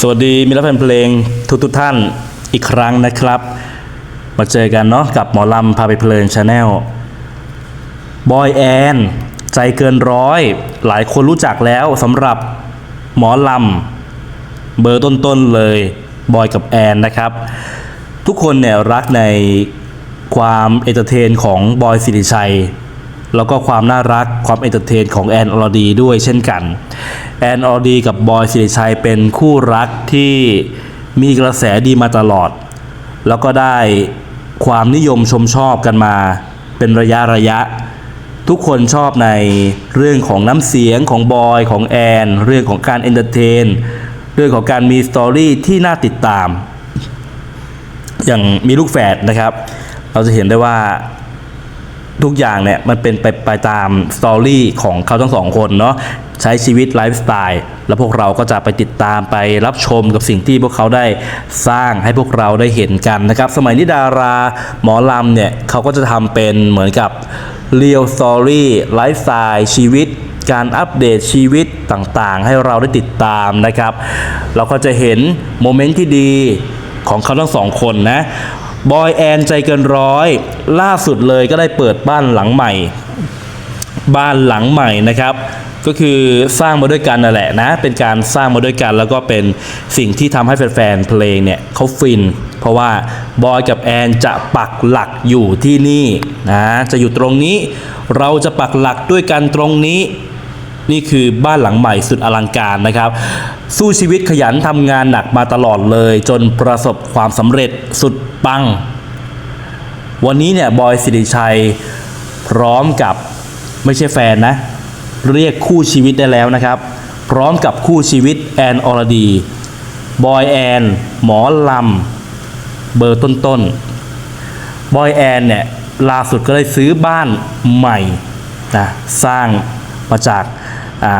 สวัสดีมิตรแฟนเพลงทุกทุกท่านอีกครั้งนะครับ มาเจอกันเนาะกับหมอลำพาไปเพลินชาแนลบอยแอนใจเกินร้อย หลายคนรู้จักแล้วสำหรับหมอลำเบอร์ต้นๆเลยบอยกับแอนนะครับ ทุกคนเนี่ยรักในความเอนเตอร์เทนของบอยสิริชัย แล้วก็ความน่ารักความเอนเตอร์เทนของแอนอรดีด้วยเช่นกัน แอนอรดีกับบอยสิริชัยเป็นคู่รักที่มีกระแสดีมาตลอด แล้วก็ได้ความนิยมชมชอบกันมาเป็นระยะระยะ ทุกคนชอบในเรื่องของน้ำเสียงของบอยของแอน เรื่องของการเอนเตอร์เทนเรื่องของการมีสตอรี่ที่น่าติดตาม อย่างมีลูกแฝดนะครับ เราจะเห็นได้ว่า ทุกอย่างเนี่ยมันเป็นไปไปตามสตอรี่ของเขาทั้งสองคนเนาะใช้ชีวิตไลฟ์สไตล์แล้วพวกเราก็จะไปติดตามไปรับชมกับสิ่งที่พวกเขาได้สร้างให้พวกเราได้เห็นกันนะครับ สมัยนี้ดาราหมอลำเนี่ยเขาก็จะทำเป็นเหมือนกับเรียลสตอรี่ไลฟ์สไตล์ชีวิตการอัปเดตชีวิตต่างๆ ให้เราได้ติดตามนะครับ เราก็จะเห็นโมเมนต์ที่ดีของเขาทั้งสองคนนะ บอยแอนใจเกินร้อย ล่าสุดเลยก็ได้เปิดบ้านหลังใหม่ บ้านหลังใหม่นะครับ ก็คือสร้างมาด้วยกันนั่นแหละนะ เป็นการสร้างมาด้วยกัน แล้วก็เป็นสิ่งที่ทำให้แฟนๆเพลงเนี่ยเขาฟิน เพราะว่าบอยกับแอนจะปักหลักอยู่ที่นี่นะจะอยู่ตรงนี้ เราจะปักหลักด้วยกันตรงนี้นี่คือบ้านหลังใหม่สุดอลังการนะครับ สู้ชีวิตขยันทำงานหนักมาตลอดเลย จนประสบความสำเร็จสุด ปัง วันนี้เนี่ยบอยสิริชัยพร้อมกับไม่ใช่แฟนนะ เรียกคู่ชีวิตได้แล้วนะครับ พร้อมกับคู่ชีวิตแอนอรดี บอยแอน หมอลำ เบอร์ต้นๆ บอยแอนเนี่ยล่าสุดก็ได้ซื้อบ้านใหม่นะสร้างมาจาก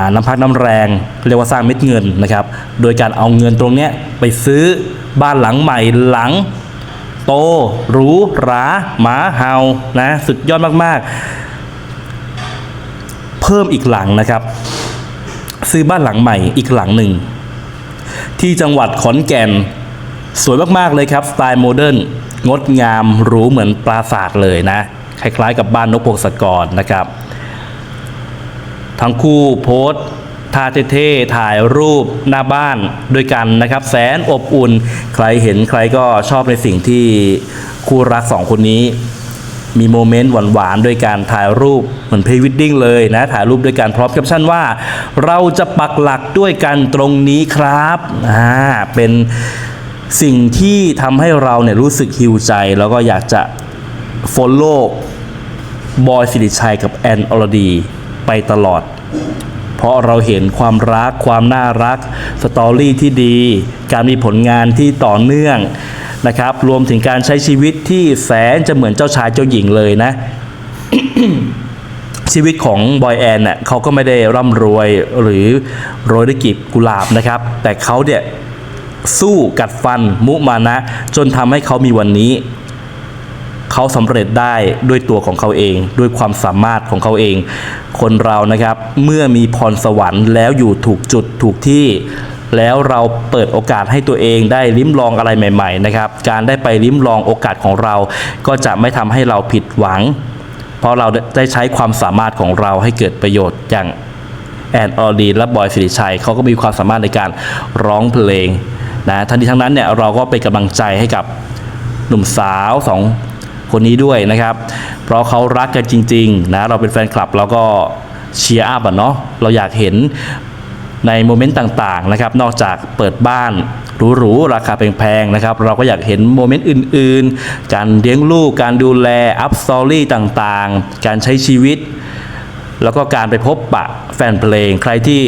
าน้ำพักน้ำแรงเรียกว่าสร้างเม็ดเงินนะครับ โดยการเอาเงินตรงเนี้ยไปซื้อบ้านหลังใหม่หลัง โตหรูหราหมาเฮานะสุดยอดมากๆ เพิ่มอีกหลังนะครับ ซื้อบ้านหลังใหม่อีกหลังหนึ่ง ที่จังหวัดขอนแก่น สวยมากๆเลยครับ สไตล์โมเดิร์นงดงามหรูเหมือนปราสาทเลยนะ คล้ายๆกับบ้านนกพงศกรนะครับ ทั้งคู่โพสต์ ท่าเท่ๆถ่ายรูปหน้าบ้านด้วยกันนะครับ แสนอบอุ่น ใครเห็นใครก็ชอบในสิ่งที่คู่รักสองคนนี้ มีโมเมนต์หวานๆด้วยการถ่ายรูปเหมือนพรีวิดดิ้งเลยนะ ถ่ายรูปด้วยกันพร้อมแคปชั่นว่า เราจะปักหลักด้วยกันตรงนี้ครับอ่าเป็นสิ่งที่ทำให้เราเนี่ยรู้สึกฮิวใจ แล้วก็อยากจะ follow บอยสิริชัยกับแอนอรดีไปตลอด ราะเราเห็นความรัก ความน่ารัก สตอรี่ที่ดี การมีผลงานที่ต่อเนื่องนะครับ รวมถึงการใช้ชีวิตที่แสนจะเหมือนเจ้าชายเจ้าหญิงเลยนะชีวิตของบอยแอนเน่ะเขาก็ไม่ได้ร่ำรวยหรือโรยด้วยกีบกุหลาบนะครับ แต่เขาเนี่ยสู้กัดฟันมุมานะ จนทำให้เขามีวันนี้ เขาสำเร็จได้ด้วยตัวของเขาเอง ด้วยความสามารถของเขาเอง คนเรานะครับเมื่อมีพรสวรรค์แล้วอยู่ถูกจุดถูกที่แล้วเราเปิดโอกาสให้ตัวเองได้ลิ้มลองอะไรใหม่ ๆ นะครับ การได้ไปลิ้มลองโอกาสของเรา ก็จะไม่ทำให้เราผิดหวัง เพราะเราได้ใช้ความสามารถของเราให้เกิดประโยชน์อย่างแอนออดีและบอยสิริชัยเขาก็มีความสามารถในการร้องเพลงนะทั้งนี้ทั้งนั้นเนี่ยเราก็เป็นกำลังใจให้กับหนุ่มสาวสอง คนนี้ด้วยนะครับ เพราะเขารักกันจริงๆนะเราเป็นแฟนคลับเราก็เชียร์อัพอะเนาะเราอยากเห็นในโมเมนต์ต่างๆนะครับ นอกจากเปิดบ้านหรูๆราคาแพงๆนะครับ เราก็อยากเห็นโมเมนต์อื่นๆ การเลี้ยงลูก การดูแลอัพสตอรี่ต่างๆ การใช้ชีวิต แล้วก็การไปพบปะแฟนเพลงใครที่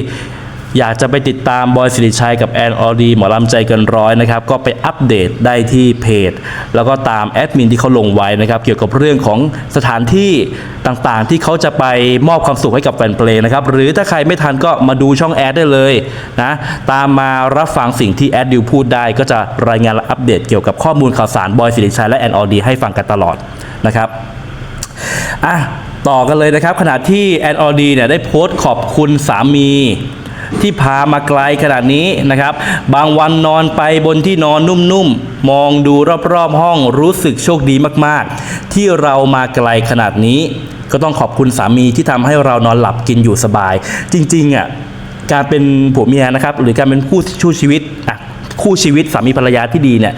อยากจะไปติดตามบอยสิริชัยกับแอนออดีหมอลำใจเกินร้อยนะครับก็ไปอัปเดตได้ที่เพจ แล้วก็ตามแอดมินที่เขาลงไว้นะครับเกี่ยวกับเรื่องของสถานที่ต่างๆ ที่เขาจะไปมอบความสุขให้กับแฟนเพลงนะครับหรือถ้าใครไม่ทันก็มาดูช่องแอดได้เลยนะตามมารับฟังสิ่งที่แอดดิวพูดได้ ก็จะรายงานและอัปเดตเกี่ยวกับข้อมูลข่าวสารบอยสิริชัยและแอนออดีให้ฟังกันตลอดนะครับอะต่อกันเลยนะครับ ขณะที่แอนออดีเนี่ยได้โพสต์ขอบคุณสามี ที่พามาไกลขนาดนี้นะครับ บางวันนอนไปบนที่นอนนุ่มๆ มองดูรอบๆห้องรู้สึกโชคดีมากๆ ที่เรามาไกลขนาดนี้ ก็ต้องขอบคุณสามีที่ทำให้เรานอนหลับกินอยู่สบาย จริงๆอะการเป็นผัวเมียนะครับ หรือการเป็นคู่ชู้ชีวิตอะคู่ชีวิตสามีภรรยาที่ดีเนี่ย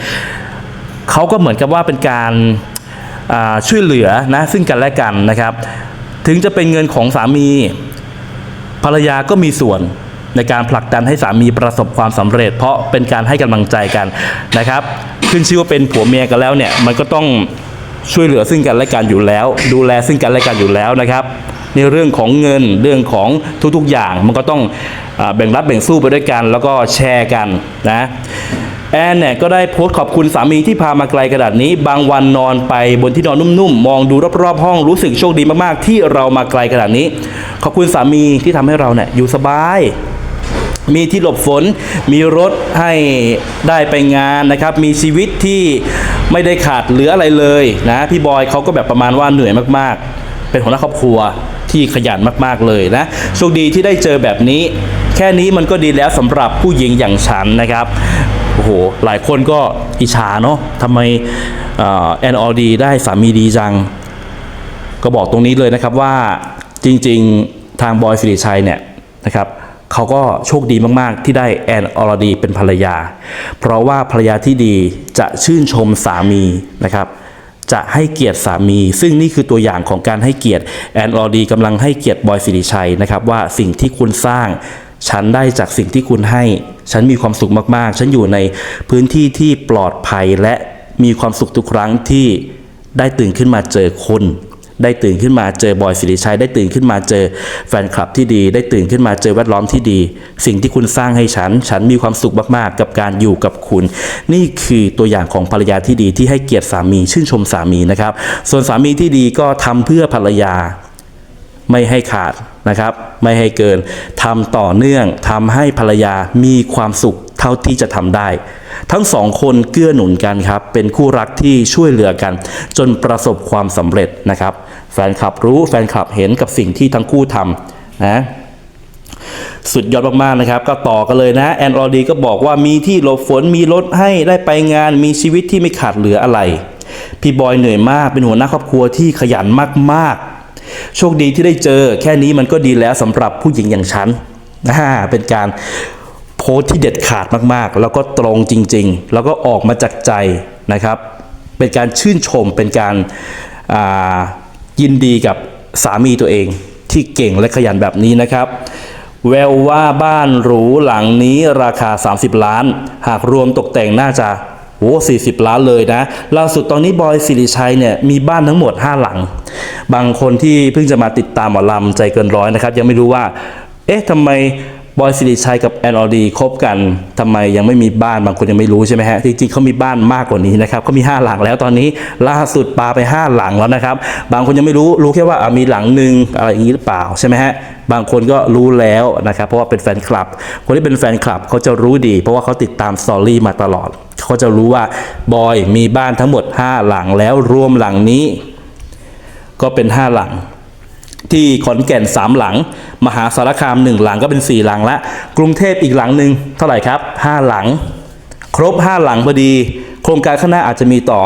เขาก็เหมือนกับว่าเป็นการช่วยเหลือนะซึ่งกันและกันนะครับ ถึงจะเป็นเงินของสามี ภรรยาก็มีส่วน ในการผลักดันให้สามีประสบความสำเร็จ เพราะเป็นการให้กำลังใจกันนะครับ ขึ้นชื่อว่าเป็นผัวเมียกันแล้วเนี่ยมันก็ต้องช่วยเหลือซึ่งกันและกันอยู่แล้ว ดูแลซึ่งกันและกันอยู่แล้วนะครับ ในเรื่องของเงินเรื่องของทุกๆอย่างมันก็ต้องอแบ่งรับแบ่งสู้ไปด้วยกัน แล้วก็แชร์กันนะแอนเนี่ยก็ได้โพสต์ขอบคุณสามีที่พามาไกลขนาดนี้ บางวันนอนไปบนที่นอนนุ่มๆ มองดูรอบๆห้องรู้สึกโชคดีมากๆ ที่เรามาไกลขนาดนี้ ขอบคุณสามีที่ทำให้เราเนี่ยอยู่สบาย มีที่หลบฝน มีรถให้ได้ไปงานนะครับ มีชีวิตที่ไม่ได้ขาดเหลืออะไรเลยนะ พี่บอยเขาก็แบบประมาณว่าเหนื่อยมากๆ เป็นหัวหน้าครอบครัวที่ขยันมากๆเลยนะโชคดีที่ได้เจอแบบนี้ แค่นี้มันก็ดีแล้วสำหรับผู้หญิงอย่างฉันนะครับโอ้โหหลายคนก็อิจฉาเนาะทำไมแอนออดีได้สามีดีจัง ก็บอกตรงนี้เลยนะครับว่าจริง ๆ ทางบอยสิริชัยเนี่ยนะครับ เขาก็โชคดีมาก ๆ ที่ได้แอนอรดีเป็นภรรยา เพราะว่าภรรยาที่ดีจะชื่นชมสามีนะครับจะให้เกียรติสามี ซึ่งนี่คือตัวอย่างของการให้เกียรติแอนอรดีกำลังให้เกียรติบอยสิริชัยนะครับว่าสิ่งที่คุณสร้างฉันได้จากสิ่งที่คุณให้ ฉันมีความสุขมากๆ ฉันอยู่ในพื้นที่ที่ปลอดภัยและมีความสุขทุกครั้งที่ได้ตื่นขึ้นมาเจอคน ได้ตื่นขึ้นมาเจอบอยสิริชัย ได้ตื่นขึ้นมาเจอแฟนคลับที่ดี ได้ตื่นขึ้นมาเจอแวดล้อมที่ดี สิ่งที่คุณสร้างให้ฉัน ฉันมีความสุขมากๆ กับการอยู่กับคุณ นี่คือตัวอย่างของภรรยาที่ดีที่ให้เกียรติสามี ชื่นชมสามีนะครับ ส่วนสามีที่ดีก็ทำเพื่อภรรยาไม่ให้ขาดนะครับ ไม่ให้เกินทำต่อเนื่องทำให้ภรรยามีความสุขเท่าที่จะทำได้ ทั้งสองคนเกื้อหนุนกันครับ เป็นคู่รักที่ช่วยเหลือกัน จนประสบความสำเร็จนะครับ แฟนคลับรู้แฟนคลับเห็นกับสิ่งที่ทั้งคู่ทำนะสุดยอดมากๆนะครับ ก็ต่อกันเลยนะแอนอรดีก็บอกว่ามีที่หลบฝนมีรถให้ได้ไปงานมีชีวิตที่ไม่ขาดเหลืออะไร พี่บอยเหนื่อยมากเป็นหัวหน้าครอบครัวที่ขยันมากๆ โชคดีที่ได้เจอ แค่นี้มันก็ดีแล้วสำหรับผู้หญิงอย่างฉันอ่าเป็นการโพสที่เด็ดขาดมากๆ แล้วก็ตรงจริง ๆ แล้วก็ออกมาจากใจนะครับ เป็นการชื่นชมเป็นการอ่า ยินดีกับสามีตัวเองที่เก่งและขยันแบบนี้นะครับ แววว่าบ้านหรูหลังนี้ราคา 30 ล้าน หากรวมตกแต่งน่าจะโอ้40ล้านเลยนะ ล่าสุดตอนนี้บอยสิริชัยเนี่ยมีบ้านทั้งหมด 5 หลัง บางคนที่เพิ่งจะมาติดตามหมอลำใจเกินร้อยนะครับ ยังไม่รู้ว่า เอ๊ะทำไม บอยสิริชัยกับแอนอดีคบกันทำไมยังไม่มีบ้านบางคนยังไม่รู้ใช่ไหมฮะจริงๆเขามีบ้านมากกว่านี้นะครับเขามี 5 หลังแล้วตอนนี้ล่าสุดปาไป 5 หลังแล้วนะครับ บางคนยังไม่รู้รู้แค่ว่ามีหลังหนึ่งอะไรอย่างนี้หรือเปล่าใช่ไหมฮะบางคนก็รู้แล้วนะครับเพราะว่าเป็นแฟนคลับ คนที่เป็นแฟนคลับเขาจะรู้ดี เพราะว่าเขาติดตามสตอรี่มาตลอดเขาจะรู้ว่าบอยมีบ้านทั้งหมด 5 หลังแล้วรวมหลังนี้ ก็เป็น 5 หลัง ที่ขอนแก่น 3 หลัง มหาสารคาม 1 หลังก็เป็น 4 หลังละ กรุงเทพอีกหลังหนึ่งเท่าไหร่ครับ 5 หลัง ครบ 5 หลังพอดี โครงการข้างหน้าอาจจะมีต่อ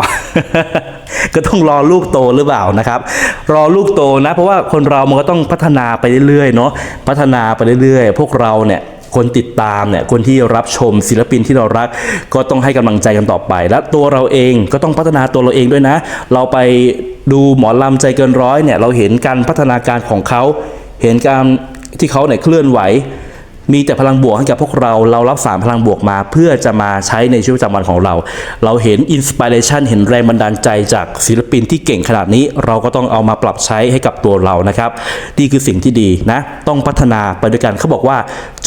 ก็ต้องรอลูกโตหรือเปล่านะครับ รอลูกโตนะ เพราะว่าคนเรามันก็ต้องพัฒนาไปเรื่อยๆเนาะพัฒนาไปเรื่อยๆ พวกเราเนี่ยคนติดตามเนี่ยคนที่รับชมศิลปินที่เรารัก ก็ต้องให้กำลังใจกันต่อไป และตัวเราเองก็ต้องพัฒนาตัวเราเองด้วยนะ เราไป ดูหมอลำใจเกินร้อยเนี่ยเราเห็นการพัฒนาการของเขา เห็นการที่เขาเนี่ยเคลื่อนไหว มีแต่พลังบวกให้กับพวกเราเรารับสารพลังบวกมา เพื่อจะมาใช้ในชีวิตประจำวันของเรา เราเห็นอินสปิเรชันเห็นแรงบันดาลใจจากศิลปินที่เก่งขนาดนี้ เราก็ต้องเอามาปรับใช้ให้กับตัวเรานะครับนี่คือสิ่งที่ดีนะ ต้องพัฒนาไปด้วยกันเขาบอกว่า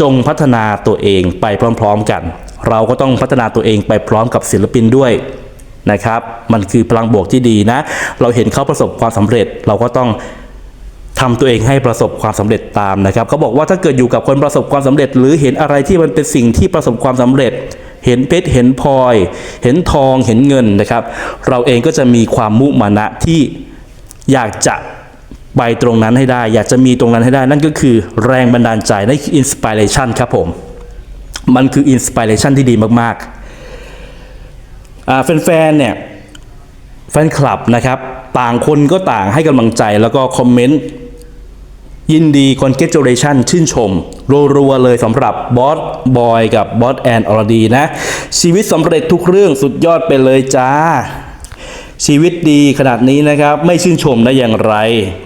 จงพัฒนาตัวเองไปพร้อม ๆ กัน เราก็ต้องพัฒนาตัวเองไปพร้อมกับศิลปินด้วย นะครับ มันคือพลังบวกที่ดีนะ เราเห็นเขาประสบความสำเร็จ เราก็ต้องทำตัวเองให้ประสบความสำเร็จตามนะครับเขาบอกว่าถ้าเกิดอยู่กับคนประสบความสำเร็จ หรือเห็นอะไรที่มันเป็นสิ่งที่ประสบความสำเร็จ เห็นเพชรเห็นพลอย เห็นทองเห็นเงินนะครับ เราเองก็จะมีความมุมานะที่อยากจะใบตรงนั้นให้ได้ อยากจะมีตรงนั้นให้ได้ นั่นก็คือแรงบันดาลใจนั่นคืออินสปิเรชันครับผม มันคืออินสปิเรชันที่ดีมากๆ แฟนๆเนี่ยแฟนคลับนะครับ ต่างคนก็ต่างให้กำลังใจแล้วก็คอมเมนต์ยินดี congratulation ชื่นชม รัวๆเลยสำหรับบอสบอยกับบอสแอนอรดีนะ ชีวิตสำเร็จทุกเรื่องสุดยอดไปเลยจ้า ชีวิตดีขนาดนี้นะครับ ไม่ชื่นชมได้อย่างไร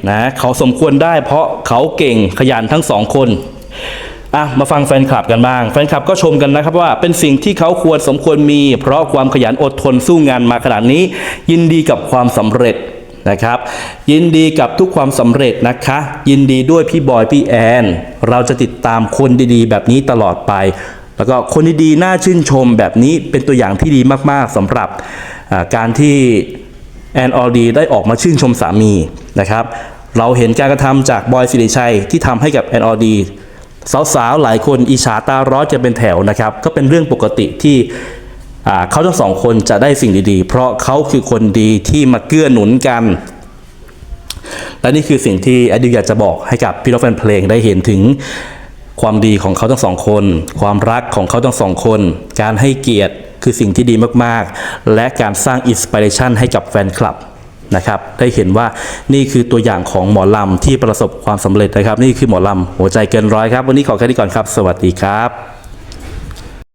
นะ เขาสมควรได้เพราะเขาเก่งขยันทั้งสองคน อะมาฟังแฟนคลับกันบ้าง แฟนคลับก็ชมกันนะครับว่าเป็นสิ่งที่เขาควรสมควรมี เพราะความขยันอดทนสู้งานมาขนาดนี้ ยินดีกับความสำเร็จนะครับ ยินดีกับทุกความสำเร็จนะคะ ยินดีด้วยพี่บอยพี่แอน เราจะติดตามคนดีๆ แบบนี้ตลอดไป แล้วก็คนดีๆน่าชื่นชมแบบนี้เป็นตัวอย่างที่ดีมากๆสำหรับการที่แอนออดีได้ออกมาชื่นชมสามีนะครับ เราเห็นการกระทำจากบอยสิริชัยที่ทำให้กับแอนออดี สาวๆหลายคนอิจฉาตาร้อนจะเป็นแถวนะครับ ก็เป็นเรื่องปกติที่เขาทั้งสองคนจะได้สิ่งดีๆ เพราะเขาคือคนดีที่มาเกื้อหนุนกัน และนี่คือสิ่งที่อดดิวอยากจะบอกให้กับพี่น้องแฟนเพลงได้เห็นถึงความดีของเขาทั้งสองคน ความรักของเขาทั้งสองคน การให้เกียรติคือสิ่งที่ดีมากๆ และการสร้างอินสปิเรชันให้กับแฟนคลับ นะครับได้เห็นว่านี่คือตัวอย่างของหมอลำที่ประสบความสำเร็จนะครับ นี่คือหมอลำหัวใจเกินร้อยครับ วันนี้ขอแค่นี้ก่อนครับ สวัสดีครับ